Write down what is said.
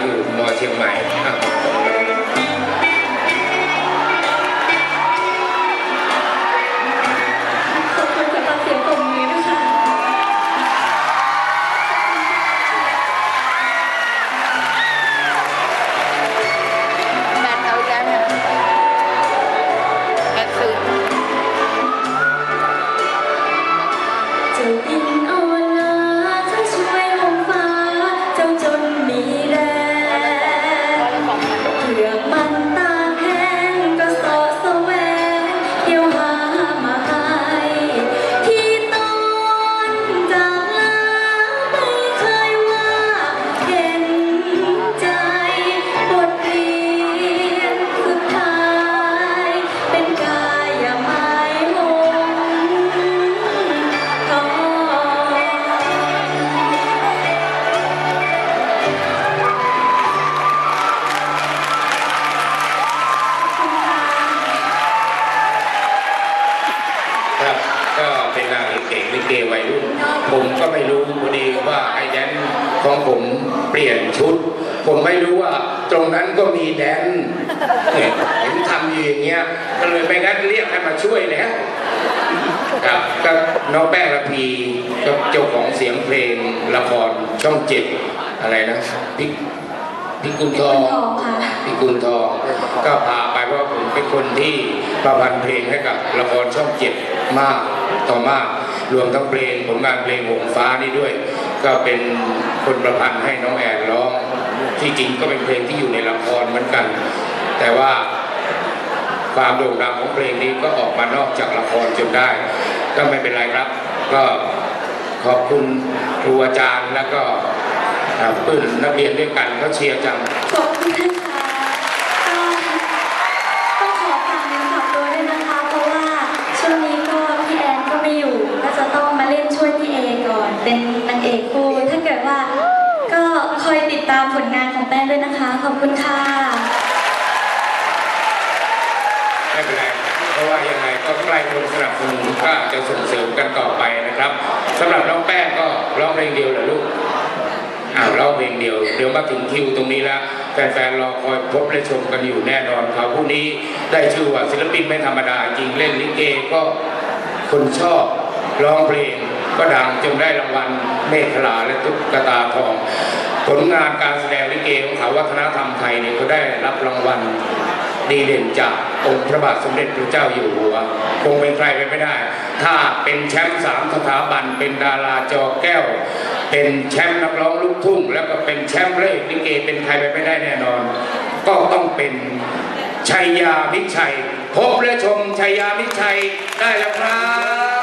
อยู่มอเชียงใหม่ครับ เดกวัยรุ่นผมก็ไม่รู้พอดีว่าไอ้แดนของผมเปลี่ยนชุด ผมไม่รู้ว่าตรงนั้นก็มีแดนเห็นทำอยู่อย่างเงี้ยก็เลยไปงั้นเรียกให้มาช่วยนะกับกัน้องแป้งระพีกับเจ้าของเสียงเพลงละครช่องเจ็ดอะไรนะพิกพิกุลทองพิกุลทองก็พาไปเพราะผมเป็นคนที่ประพันธ์เพลงให้กับละครช่องเจ็ดมากต่อมาก รวมทั้งเพลงผลงานเพลงหงฟ้านี่ด้วย ก็เป็นคนประพันธ์ให้น้องแอนร้อง ที่จริงก็เป็นเพลงที่อยู่ในละครเหมือนกัน แต่ว่าความโด่งดังของเพลงนี้ก็ออกมานอกจากละครจนได้ ก็ไม่เป็นไรครับ ก็ขอบคุณครูอาจารย์แล้วก็อ่าเพื่อนนักเรียนด้วยกันเขาเชียร์จังขอบคุณนะคะ เป็นนางเอกคู่ถ้าเกิดว่า ก็คอยติดตามผลงานของแป้งด้วยนะคะ ขอบคุณค่ะไม่เป็นไรเพราะว่ายังไงก็ใกล้คนสนับสนุนก็อาจะส่งเสริมกันต่อไปนะครับสำหรับน้องแป้งก็ร้องเพลงเดียวเหรอลูกอ้าวร้องเพลงเดียว เดี๋ยวมาถึงคิวตรงนี้แล้วแฟนๆรอคอยพบและชมกันอยู่แน่นอนเขาผู้นี้ได้ชื่อว่าศิลปินไม่ธรรมดาจริงเล่นลิเกก็คนชอบร้องเพลง ก็ดังจนได้รางวัลเมฆลาและตุ๊กตาทอง ผลงานการแสดงลิเกของเขาวัฒนธรรมไทยเนี่ยก็ได้รับรางวัลดีเด่นจากองค์พระบาทสมเด็จพระเจ้าอยู่หัว คงเป็นใครไปไม่ได้ ถ้าเป็นแชมป์สามสถาบัน เป็นดาราจอแก้ว เป็นแชมป์นักร้องลูกทุ่ง แล้วก็เป็นแชมป์เลขลิเกเป็นใครไปไม่ได้แน่นอน ก็ต้องเป็นชัยยามิชัย พบและชมชัยยามิชัยได้แล้วครับ